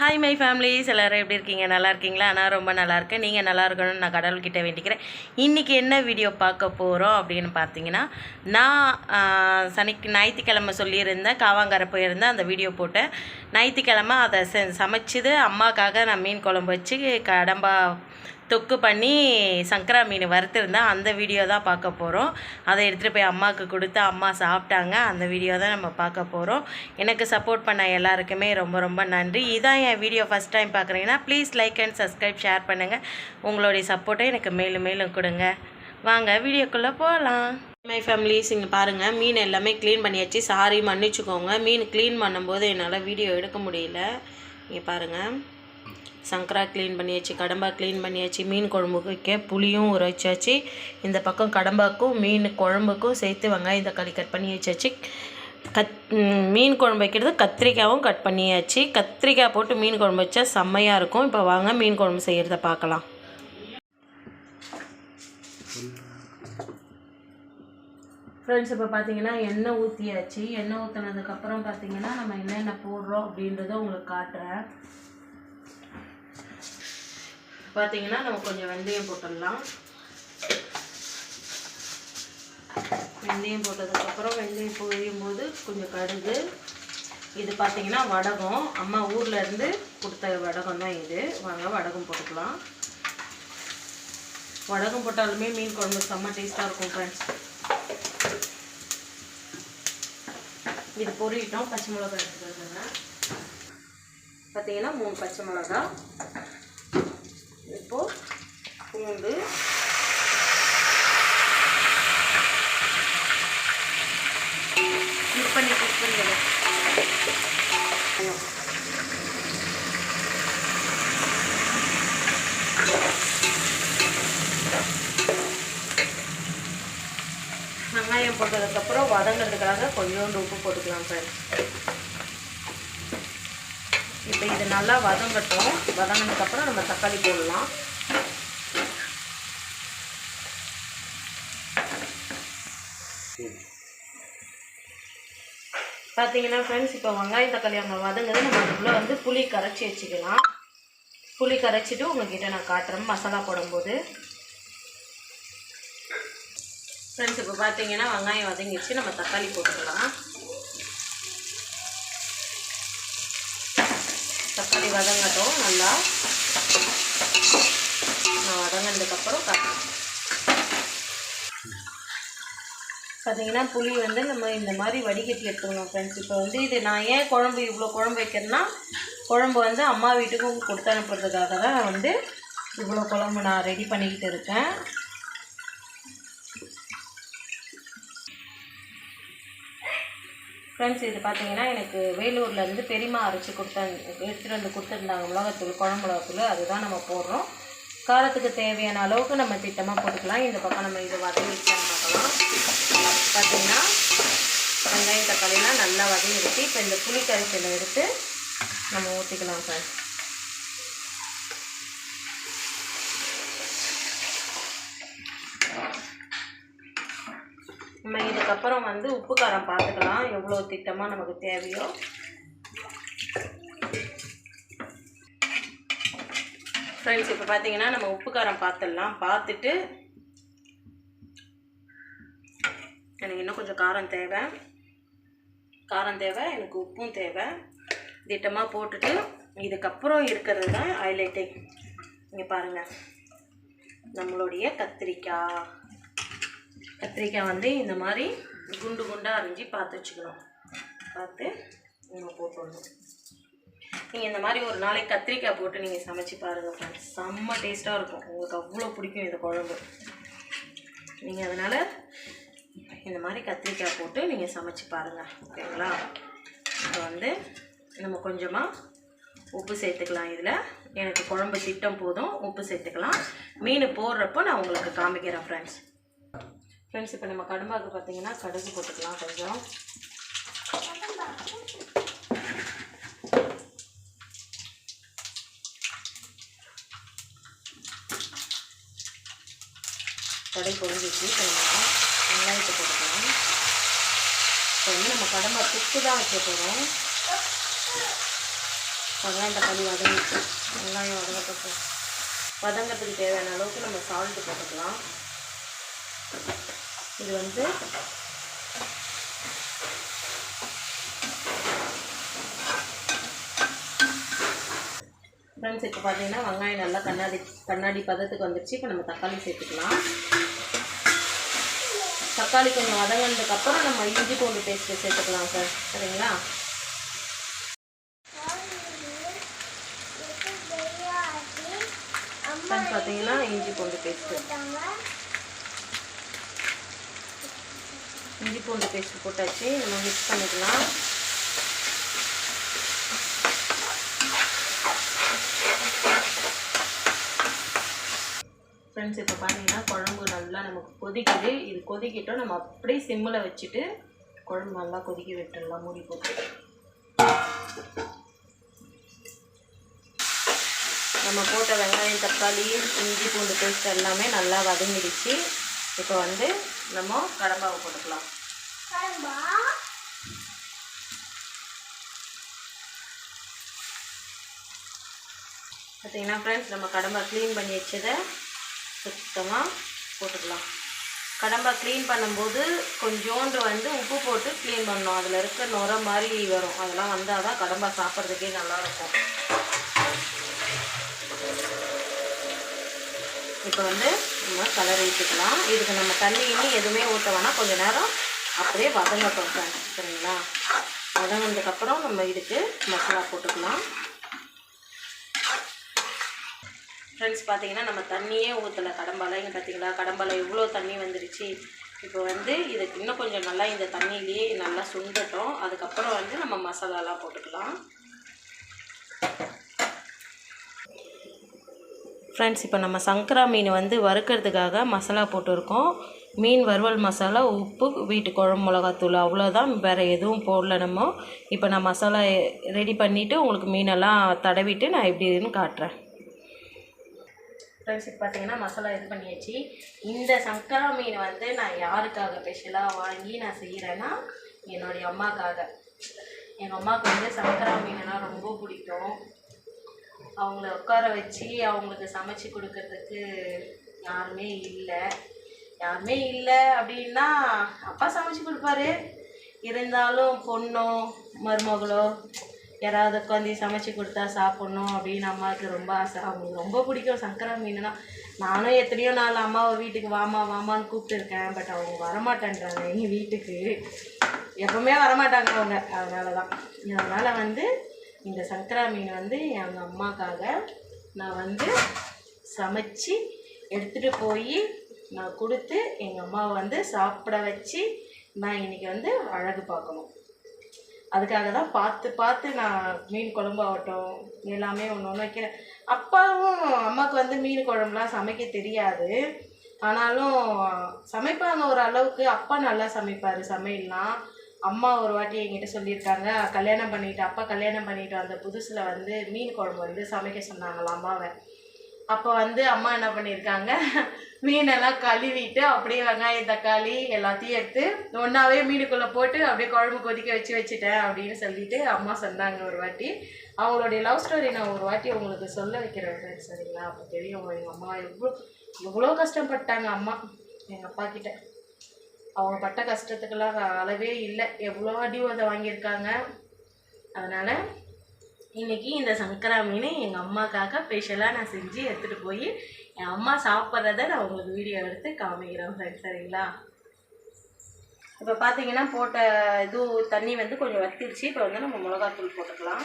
Hi my families எல்லோரும் எப்படி இருக்கீங்க? நல்லா இருக்கீங்களா? நான் ரொம்ப நல்லா இருக்கேன். நீங்கள் நல்லா இருக்கணும்னு நான் கடவுள்கிட்ட வேண்டிக்கிறேன். இன்றைக்கி என்ன வீடியோ பார்க்க போகிறோம் அப்படின்னு பார்த்தீங்கன்னா நான் சனி ஞாயிற்றுக்கிழமை சொல்லியிருந்தேன். காவாங்கரை போயிருந்தேன். அந்த வீடியோ போட்டேன். ஞாயிற்றுக்கிழமை அதை செ சமைச்சது அம்மாக்காக நான் மீன் குழம்பு வச்சு கடம்பா தொக்கு பண்ணி சங்கரா மீன் வறுத்துருந்தேன் அந்த வீடியோ தான் பார்க்க போகிறோம் அதை எடுத்துகிட்டு போய் அம்மாவுக்கு கொடுத்து அம்மா சாப்பிட்டாங்க. அந்த வீடியோ தான் நம்ம பார்க்க போகிறோம் எனக்கு சப்போர்ட் பண்ண எல்லாருக்குமே ரொம்ப ரொம்ப நன்றி. இதான் என் வீடியோ ஃபஸ்ட் டைம் பார்க்குறீங்கன்னா please like and subscribe share பண்ணுங்கள் உங்களுடைய சப்போர்ட்டை எனக்கு மேலும் மேலும் கொடுங்க. வாங்க வீடியோக்குள்ளே போகலாம் மை ஃபேமிலிஸ் இங்கே பாருங்கள் மீன் எல்லாமே க்ளீன் பண்ணியாச்சு. சாரி மன்னிச்சுக்கோங்க. மீன் க்ளீன் பண்ணும்போது என்னால் வீடியோ எடுக்க முடியல. இங்கே பாருங்கள் சங்கரா க்ளீன் பண்ணியாச்சு கடம்பா க்ளீன் பண்ணியாச்சு மீன் குழம்புக்கு வைக்க புளியும் உரைச்சாச்சு. வச்சாச்சு இந்த பக்கம் கடம்பாக்கும் மீன் குழம்புக்கும் சேர்த்து வெங்காயம் தக்காளி கட் பண்ணி வச்சாச்சு. கத் மீன் குழம்பு வைக்கிறது கத்திரிக்காயும் கட் பண்ணியாச்சு. கத்திரிக்காய் போட்டு மீன் குழம்பு வச்சா செம்மையாக இருக்கும். இப்போ வாங்க மீன் குழம்பு செய்கிறத பார்க்கலாம். ஃப்ரெண்ட்ஸ் இப்போ பார்த்தீங்கன்னா எண்ணெய் ஊற்றியாச்சு எண்ணெய் ஊற்றினதுக்கப்புறம் பார்த்தீங்கன்னா நம்ம என்னென்ன போடுறோம் அப்படின்றத உங்களுக்கு காட்டுறேன். பார்த்தீங்கன்னா நம்ம கொஞ்சம் வெந்தயம் போட்டுடலாம். வெந்தயம் போட்டதுக்கப்புறம் வெந்தயம் பொரியும் போது கொஞ்சம் கடுகு. இது பார்த்தீங்கன்னா வடகம். அம்மா ஊரில் இருந்து கொடுத்த வடகம் தான் இது. வாங்க வடகம் போட்டுக்கலாம். வடகம் போட்டாலுமே மீன் குழம்பு செம்ம டேஸ்ட்டாக இருக்கும் ஃப்ரெண்ட்ஸ் இது பொரியிட்டோம். பச்சை மிளகா எடுத்துக்கிறதுங்க பார்த்தீங்கன்னா மூணு பச்சை மிளகா இப்போ பூண்டு கிளிக் பண்ணி கிளிக் பண்ணி வெங்காயம் போட்டதுக்கப்புறம் வதங்கிறதுக்காக கொஞ்சோண்டு உப்பு போட்டுக்கலாம் சார் இப்போ இது நல்லா வதங்கட்டும். வதங்கினதுக்கப்புறம் நம்ம தக்காளி போடலாம். பார்த்தீங்கன்னா ஃப்ரெண்ட்ஸ் இப்போ வெங்காயம் தக்காளி அங்கே வதங்குது நம்ம அதுக்குள்ளே வந்து புளி கரைச்சி வச்சுக்கலாம். புளி கரைச்சிட்டு உங்ககிட்ட நான் காட்டுறேன். மசாலா போடும்போது. ஃப்ரெண்ட்ஸ் இப்போ பார்த்தீங்கன்னா வெங்காயம் வதங்கிச்சு நம்ம தக்காளி போட்டுக்கலாம். தக்காளி வதங்கட்டும் நல்லா. நான் வதங்கினதுக்கப்புறம் காட்டுறேன். பார்த்தீங்கன்னா புளி வந்து நம்ம இந்த மாதிரி வடிகட்டி எடுத்துக்கணும் ஃப்ரெண்ட்ஸ் இப்போ வந்து இது நான் ஏன் குழம்பு இவ்வளோ குழம்பு வைக்கிறேன்னா குழம்பு வந்து அம்மா வீட்டுக்கும் கொடுத்து அனுப்புறதுக்காக தான் நான் வந்து இவ்வளோ குழம்பு நான் ரெடி பண்ணிக்கிட்டு இருக்கேன். ஃப்ரெண்ட்ஸ் இது பார்த்தீங்கன்னா எனக்கு வேலூர்லேருந்து பெரியம்மா அரைச்சி கொடுத்த எடுத்துகிட்டு வந்து கொடுத்துருந்தாங்க மிளகாத்தூள் குழம்பு மிளகாத்தூள் அதுதான் நம்ம போடுறோம். காரத்துக்கு தேவையான அளவுக்கு நம்ம திட்டமாக போட்டுக்கலாம். இந்த பக்கம் நம்ம இதை வதங்கிச்சான்னு பார்க்கலாம். பார்த்தீங்கன்னா வெங்காயம் தக்காளிலாம் நல்லா வதங்கிடுச்சு இப்போ இந்த புளி கரைசலை எடுத்து நம்ம ஊற்றிக்கலாம் சார் அதுக்கப்புறம் வந்து உப்பு காரம் பார்த்துக்கலாம் எவ்வளோ திட்டமாக நமக்கு தேவையோ. ஃப்ரெண்ட்ஸ் இப்போ பார்த்தீங்கன்னா நம்ம உப்பு காரம் பார்த்துடலாம் பார்த்துட்டு எனக்கு இன்னும் கொஞ்சம் காரம் தேவை. காரம் தேவை எனக்கு உப்பும் தேவை. திட்டமாக போட்டுட்டு இதுக்கப்புறம் இருக்கிறது தான் ஹைலைட்டே இங்கே பாருங்கள் நம்மளுடைய கத்திரிக்காய். கத்திரிக்காய் வந்து இந்த மாதிரி குண்டு குண்டாக அரிஞ்சு பார்த்து வச்சுக்கணும். பார்த்து நம்ம போட்டுடணும். நீங்கள் இந்த மாதிரி ஒரு நாளைக்கு கத்திரிக்காய் போட்டு நீங்கள் சமைச்சு பாருங்கள் ஃப்ரெண்ட்ஸ் செம்ம டேஸ்ட்டாக இருக்கும். உங்களுக்கு அவ்வளோ பிடிக்கும் இந்த குழம்பு. நீங்கள் அதனால் இந்த மாதிரி கத்திரிக்காய் போட்டு நீங்கள் சமைச்சு பாருங்கள் ஓகேங்களா? இப்போ வந்து நம்ம கொஞ்சமாக உப்பு சேர்த்துக்கலாம் இதில். எனக்கு குழம்பு திட்டம் போதும். உப்பு சேர்த்துக்கலாம். மீன் போடுறப்போ நான் உங்களுக்கு காமிக்கிறேன் ஃப்ரெண்ட்ஸ் ஃப்ரெண்ட்ஸ் இப்போ நம்ம கடும்பாக்கு பார்த்தீங்கன்னா கடுகு போட்டுக்கலாம் கொஞ்சம். கடை பொழிஞ்சிச்சு இப்போ நம்ம வெங்காயத்தை போட்டுக்கலாம். இப்போ வந்து நம்ம கடம்பா துப்பு தான் வைக்க போகிறோம் வெங்காயம் தக்காளி வதங்கிச்சு வெங்காயம் வதங்கப்பட்டு வதங்கிறதுக்கு தேவையான அளவுக்கு நம்ம சால்ட்டு போட்டுக்கலாம். இது வந்து ஃப்ரெண்ட்ஸ் இப்போ பார்த்தீங்கன்னா வெங்காயம் நல்லா கண்ணாடி கண்ணாடி பதத்துக்கு வந்துடுச்சு இப்போ நம்ம தக்காளி சேர்த்துக்கலாம். தக்காளி கொஞ்சம் வதங்கினதுக்கு அப்புறம் நம்ம இஞ்சி பூண்டு பேஸ்ட்டு சேர்த்துக்கலாம் சார் சரிங்களா? பார்த்தீங்கன்னா இஞ்சி பூண்டு பேஸ்ட்டு இஞ்சி பூண்டு பேஸ்ட் போட்டாச்சு. நம்ம மிக்ஸ் பண்ணிக்கலாம். ஃப்ரெண்ட்ஸ் இப்போ பார்த்தீங்கன்னா குழம்பு நல்லா நமக்கு கொதிக்குது. இது கொதிக்கிட்டோம். நம்ம அப்படியே சிம்மில் வச்சுட்டு குழம்பு நல்லா கொதிக்க விட்டுடலாம். மூடி போட்டு. நம்ம போட்ட வெங்காயம் தக்காளி இஞ்சி பூண்டு பேஸ்ட் எல்லாமே நல்லா வதங்கிடுச்சு. இப்போ வந்து நம்ம கடம்பாவை போட்டுக்கலாம். பார்த்தீங்கன்னா ஃப்ரெண்ட்ஸ் நம்ம கடம்பா க்ளீன் பண்ணி வச்சதை சுத்தமாக போட்டுக்கலாம். கடம்பா க்ளீன் பண்ணும்போது கொஞ்சோண்டு வந்து உப்பு போட்டு க்ளீன் பண்ணணும். அதில் இருக்க நுர மாதிரி வரும். அதெல்லாம் வந்தால் தான் கடம்பா சாப்பிட்றதுக்கே நல்லாயிருக்கும். இப்போ வந்து நம்ம கலர் ஊற்றிக்கலாம் இதுக்கு நம்ம தண்ணி இன்னும் எதுவுமே ஊற்ற வேணாம். கொஞ்சம் நேரம் அப்படியே வதங்கட்டும் ஃப்ரெண்ட்ஸ் சரிங்களா? வதங்கினதுக்கப்புறம் நம்ம இதுக்கு மசாலா போட்டுக்கலாம். ஃப்ரெண்ட்ஸ் பார்த்தீங்கன்னா நம்ம தண்ணியே ஊற்றலை கடம்பால இங்கே பார்த்தீங்களா கடம்பால எவ்வளோ தண்ணி வந்துடுச்சு இப்போ வந்து இதுக்கு இன்னும் கொஞ்சம் நல்லா இந்த தண்ணியிலேயே நல்லா சுண்டட்டும். அதுக்கப்புறம் வந்து நம்ம மசாலாலாம் போட்டுக்கலாம். ஃப்ரெண்ட்ஸ் இப்போ நம்ம சங்கரா மீன் வந்து வறுக்கிறதுக்காக மசாலா போட்டிருக்கோம். மீன் வறுவல் மசாலா உப்பு வீட்டு குழம்பு மிளகாத்தூள் அவ்வளோதான் வேறு எதுவும் போடல நம்ம. இப்போ நான் மசாலா ரெடி பண்ணிவிட்டு உங்களுக்கு மீனெல்லாம் தடவிட்டு நான் எப்படி இதுன்னு காட்டுறேன். ஃப்ரெண்ட்ஸ் இப்போ பார்த்தீங்கன்னா மசாலா இது பண்ணியாச்சு. இந்த சங்கரா மீன் வந்து நான் யாருக்காக ஸ்பெஷலாக வாங்கி நான் செய்கிறேன்னா என்னுடைய அம்மாக்காக. எங்கள் அம்மாவுக்கு வந்து சங்கரா மீனுனா ரொம்ப பிடிக்கும். அவங்கள உட்கார வச்சு அவங்களுக்கு சமைச்சு கொடுக்கறதுக்கு யாருமே இல்லை. யாருமே இல்லை அப்படின்னா அப்பா சமைச்சு கொடுப்பாரு. இருந்தாலும் பொண்ணோ மருமகளோ யாராவது உட்காந்து சமைச்சு கொடுத்தா சாப்பிட்ணும் அப்படின்னு அம்மாவுக்கு ரொம்ப ஆசை. அவங்களுக்கு ரொம்ப பிடிக்கும். சங்கரா மீனுனா நானும் எத்தனையோ நாள் அம்மாவை வீட்டுக்கு வாமா வாமான்னு கூப்பிட்டுருக்கேன். பட் அவங்க வரமாட்டேன்றாங்க எங்கள் வீட்டுக்கு. எப்பவுமே வரமாட்டாங்க அவங்க. அதனால தான் அதனால் வந்து இந்த சங்கரா மீன் வந்து எங்கள் அம்மாக்காக நான் வந்து சமைச்சு எடுத்துகிட்டு போய் நான் கொடுத்து எங்கள் அம்மாவை வந்து சாப்பிட வச்சு நான் இன்னைக்கு வந்து அழகு பார்க்கணும். அதுக்காக தான் பார்த்து பார்த்து நான் மீன் குழம்பு ஆகட்டும் எல்லாமே ஒன்று ஒன்று வைக்கிறேன் அப்பாவும் அம்மாவுக்கு வந்து மீன் குழம்புலாம் சமைக்க தெரியாது. ஆனாலும் சமைப்பாங்க ஒரு அளவுக்கு. அப்பா நல்லா சமைப்பார் சமையல்லாம். அம்மா ஒரு வாட்டி என்கிட்ட சொல்லியிருக்காங்க கல்யாணம் பண்ணிட்டு அப்பா கல்யாணம் பண்ணிட்டு வந்த புதுசில் வந்து மீன் குழம்பு வந்து சமைக்க சொன்னாங்களாம் அம்மாவை. அப்போ வந்து அம்மா என்ன பண்ணியிருக்காங்க மீனெல்லாம் கழுவிட்டு அப்படியே வெங்காயம் தக்காளி எல்லாத்தையும் எடுத்து ஒன்றாவே மீனுக்குள்ளே போட்டு அப்படியே குழம்பு கொதிக்க வச்சு வச்சுட்டேன் அப்படின்னு சொல்லிட்டு அம்மா சொன்னாங்க ஒரு வாட்டி. அவங்களுடைய லவ் ஸ்டோரி நான் ஒரு வாட்டி உங்களுக்கு சொல்ல வைக்கிறேன் சரிங்களா? அப்போ தெரியும் எங்கள் அம்மா எவ்வளோ எவ்வளோ கஷ்டப்பட்டாங்க அம்மா எங்கள் அப்பா கிட்ட. அவங்க பட்ட கஷ்டத்துக்கெல்லாம் அளவே இல்லை. எவ்வளோ அடி உதை வாங்கியிருக்காங்க. அதனால் இன்னைக்கு இந்த சங்கரா மீன் எங்கள் அம்மாக்காக ஸ்பெஷலாக நான் செஞ்சு எடுத்துகிட்டு போய் என் அம்மா சாப்பிட்றத நான் உங்களுக்கு வீடியோ எடுத்து காமிக்கிறேன் ஃப்ரெண்ட்ஸ் சரிங்களா? இப்போ பார்த்தீங்கன்னா போட்ட இது தண்ணி வந்து கொஞ்சம் வத்திடுச்சு இப்போ வந்து நம்ம மிளகாத்தூள் போட்டுக்கலாம்.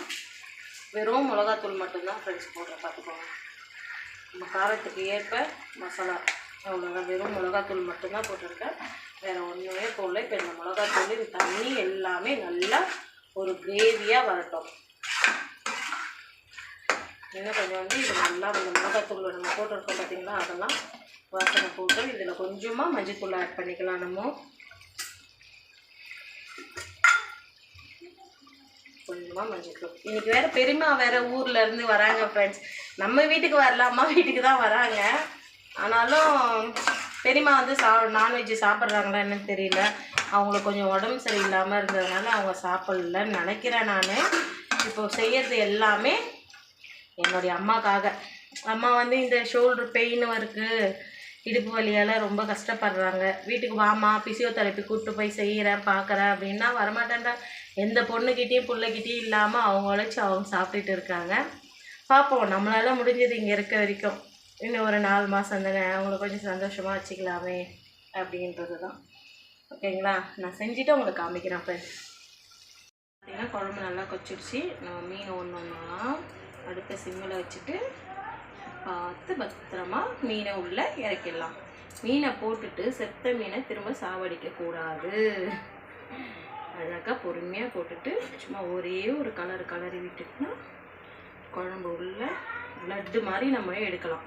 வெறும் மிளகாத்தூள் மட்டும்தான் ஃப்ரெண்ட்ஸ் போடுற பார்த்துக்கோங்க நம்ம காரத்துக்கு ஏற்ப மசாலா அவ்வளோதான் வெறும் மிளகாத்தூள் மட்டும்தான் போட்டிருக்கேன். வேறு ஒன்றுமே போடல. இப்போ இந்த மிளகாத்தூள் இந்த தண்ணி எல்லாமே நல்லா ஒரு கிரேவியாக வரட்டும். இன்னும் கொஞ்சம் வந்து இது நல்லா இந்த மிளகாத்தூள் நம்ம போட்டிருக்கோம் பார்த்தீங்கன்னா அதெல்லாம் வாசனை போட்டு இதில் கொஞ்சமாக மஞ்சத்தூள் ஆட் பண்ணிக்கலாம் நம்ம. கொஞ்சமாக மஞ்சத்தூள் இன்றைக்கி வேறு பெரியம்மா வேறு ஊரில் இருந்து வராங்க ஃப்ரெண்ட்ஸ் நம்ம வீட்டுக்கு வரலாமா? வீட்டுக்கு தான் வராங்க. ஆனாலும் பெரியம்மா வந்து சா நான்வெஜ் சாப்பிட்றாங்களா என்னன்னு தெரியல. அவங்களுக்கு கொஞ்சம் உடம்பு சரியில்லாமல் இருந்ததுனால அவங்க சாப்பிட்லன்னு நினைக்கிறேன் நான். இப்போ செய்கிறது எல்லாமே என்னுடைய அம்மாக்காக. அம்மா வந்து இந்த ஷோல்டர் பெயின் இருக்குது இடுப்பு வலியால் ரொம்ப கஷ்டப்படுறாங்க. வீட்டுக்கு வாமா பிசியோதெரப்பி கூப்பிட்டு போய் செய்கிறேன் பார்க்குறேன் அப்படின்னா வரமாட்டேன்டா எந்த பொண்ணுக்கிட்டேயும் பிள்ளைகிட்டேயும் இல்லாமல் அவங்க உழைச்சி அவங்க சாப்பிட்டுட்டு இருக்காங்க. பார்ப்போம் நம்மளால் முடிஞ்சது இங்கே இருக்க வரைக்கும். இன்னும் ஒரு நாலு மாதம் தானே அவங்கள கொஞ்சம் சந்தோஷமாக வச்சுக்கலாமே அப்படின்றது தான் ஓகேங்களா நான் செஞ்சுட்டு உங்களுக்கு காமிக்கிறேன் ஃப்ரெண்ட்ஸ் பார்த்தீங்கன்னா குழம்பு நல்லா கொச்சிடுச்சு நம்ம மீன் ஒன்று ஒன்றா அடுத்த சிம்மில் வச்சுட்டு பார்த்து பத்திரமா மீனை உள்ளே இறக்கிடலாம். மீனை போட்டுட்டு செத்த மீனை திரும்ப சாவடிக்கக்கூடாது அழகாக பொறுமையாக போட்டுட்டு சும்மா ஒரே ஒரு கலர் கலரி விட்டுட்டுனா குழம்பு உள்ள லட்டு மாதிரி நம்ம எடுக்கலாம்.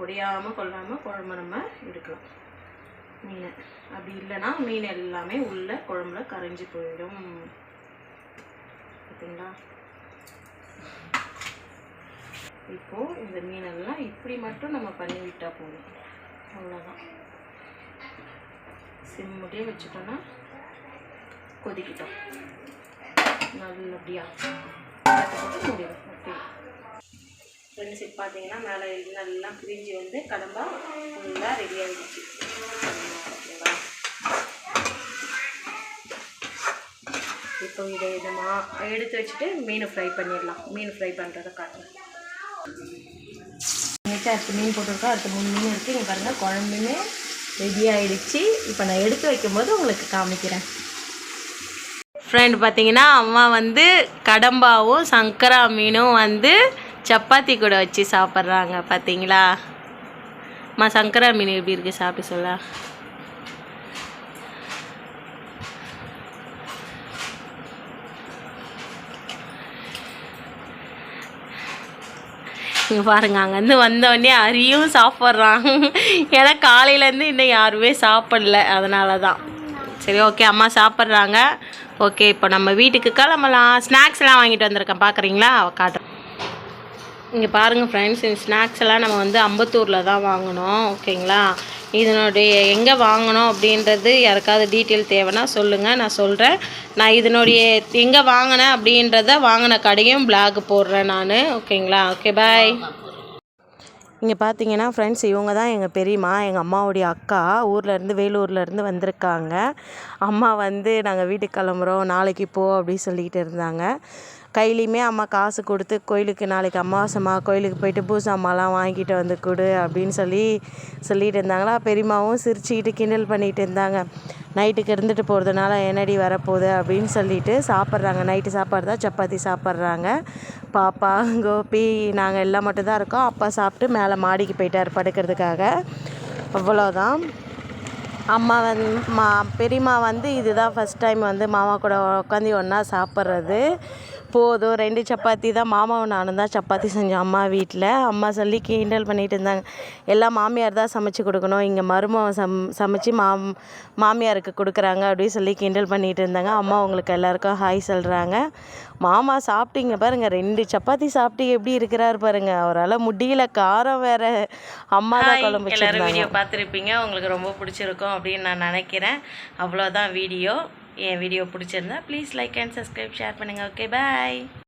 ஒடியாமல் கொள்ளாமல் குழம்பு நம்ம எடுக்கலாம். மீன். அப்படி இல்லைன்னா மீன் எல்லாமே உள்ள குழம்புல கரைஞ்சி போயிடும். பார்த்தீங்களா? இப்போ இந்த மீனெல்லாம் இப்படி மட்டும் நம்ம பண்ணிவிட்டால் போதும். அவ்வளோதான் சிம்முடியே வச்சுட்டோன்னா கொதிக்கிட்டோம். நல்லபடியா. தட்டு போட்டு ஓகே. ஃப்ரெண்ட்ஸ் இப்போ பார்த்தீங்கன்னா மேலே நல்லா பிரிஞ்சு வந்து கடம்பா ஃபுல்லாக ரெடி ஆகிடுச்சு ஓகேவா? இப்போ இதை விதமாக எடுத்து வச்சுட்டு மீன் ஃப்ரை பண்ணிடலாம். மீன் ஃப்ரை பண்ணுறதை காட்டுறேன். நேற்று அடுத்து மீன் போட்டிருக்கோம். அடுத்து மூணு மீன் இருக்குது இங்கே பாருங்கள் குழம்புமே ரெடி ஆகிடுச்சு இப்போ நான் எடுத்து வைக்கும்போது உங்களுக்கு காமிக்கிறேன். ஃப்ரெண்ட் பார்த்தீங்கன்னா அம்மா வந்து கடம்பாவும் சங்கரா மீனும் வந்து சப்பாத்தி கூட வச்சு சாப்பிட்றாங்க பார்த்தீங்களா அம்மா சங்கரா மீன் எப்படி இருக்குது சாப்பிட்டு சொல்ல. இங்கே பாருங்க அங்கேருந்து வந்தோடனே அரியும் சாப்பிட்றான். ஏன்னா காலையிலேருந்து இன்னும் யாருமே சாப்பிடல அதனால தான் சரி ஓகே அம்மா சாப்பிட்றாங்க. ஓகே இப்போ நம்ம வீட்டுக்கு கிளம்பலாம். ஸ்நாக்ஸ்லாம் வாங்கிட்டு வந்திருக்கேன் பார்க்குறீங்களா காட்டுறேன். இங்கே பாருங்கள் ஃப்ரெண்ட்ஸ் இந்த ஸ்நாக்ஸ் எல்லாம் நம்ம வந்து அம்பத்தூரில் தான் வாங்கினோம் ஓகேங்களா? இதனுடைய எங்கே வாங்கினோம் அப்படின்றது யாருக்காவது டீட்டெயில் தேவைன்னா சொல்லுங்கள் நான் சொல்கிறேன் நான் இதனுடைய எங்கே வாங்கினேன் அப்படின்றத வாங்கின கடையும் பிளாக் போடுறேன் நான் ஓகேங்களா? ஓகே பாய் இங்கே பார்த்தீங்கன்னா ஃப்ரெண்ட்ஸ் இவங்க தான் எங்கள் பெரியம்மா எங்கள் அம்மாவுடைய அக்கா. ஊர்லேருந்து வேலூர்லேருந்து வந்திருக்காங்க. அம்மா வந்து நாங்கள் வீட்டுக்கு கிளம்புறோம் நாளைக்கு போ அப்படி சொல்லிக்கிட்டு இருந்தாங்க. கையிலையுமே அம்மா காசு கொடுத்து கோயிலுக்கு நாளைக்கு அமாவாசைம்மா கோயிலுக்கு போயிட்டு பூசாமாலாம் வாங்கிட்டு வந்து கொடு அப்படின்னு சொல்லி சொல்லிட்டு இருந்தாங்களா. பெரியம்மாவும் சிரிச்சுக்கிட்டு கிண்டல் பண்ணிகிட்டு இருந்தாங்க. நைட்டுக்கு இருந்துட்டு போகிறதுனால என்னடி வரப்போகுது அப்படின்னு சொல்லிட்டு சாப்பிட்றாங்க. நைட்டு சாப்பாடு தான் சப்பாத்தி சாப்பிட்றாங்க. பாப்பா கோபி நாங்கள் எல்லாம் மட்டும்தான் இருக்கோம். அப்பா சாப்பிட்டு மேலே மாடிக்கு போயிட்டார் படுக்கிறதுக்காக. அவ்வளோதான். அம்மா வந் மா பெரியம்மா வந்து இதுதான் ஃபஸ்ட் டைம் வந்து மாமா கூட உட்காந்து ஒன்றா சாப்பிட்றது. போதும். ரெண்டு சப்பாத்தி தான். மாமாவும் நானும் தான் சப்பாத்தி செஞ்சோம். அம்மா வீட்டில் அம்மா சொல்லி கிண்டல் பண்ணிகிட்டு இருந்தாங்க. எல்லாம் மாமியார் தான் சமைச்சு கொடுக்கணும். இங்கே மருமகன் சம் சமைச்சு மாம் மாமியாருக்கு கொடுக்குறாங்க அப்படின்னு சொல்லி கிண்டல் பண்ணிகிட்டு இருந்தாங்க. அம்மா உங்களுக்கு எல்லாருக்கும் ஹாய் சொல்கிறாங்க மாமா சாப்பிட்டீங்க பாருங்கள் ரெண்டு சப்பாத்தி சாப்பிட்டு எப்படி இருக்கிறாரு பாருங்க. அவரால் முடியல. காரம் வேற. அம்மா தான் குழம்பு எல்லாரும் வீடியோ பார்த்துருப்பீங்க. உங்களுக்கு ரொம்ப பிடிச்சிருக்கும் அப்படின்னு நான் நினைக்கிறேன். அவ்வளோதான் வீடியோ என் வீடியோ பிடிச்சிருந்தா please like and subscribe share பண்ணுங்கள் ஓகே பாய்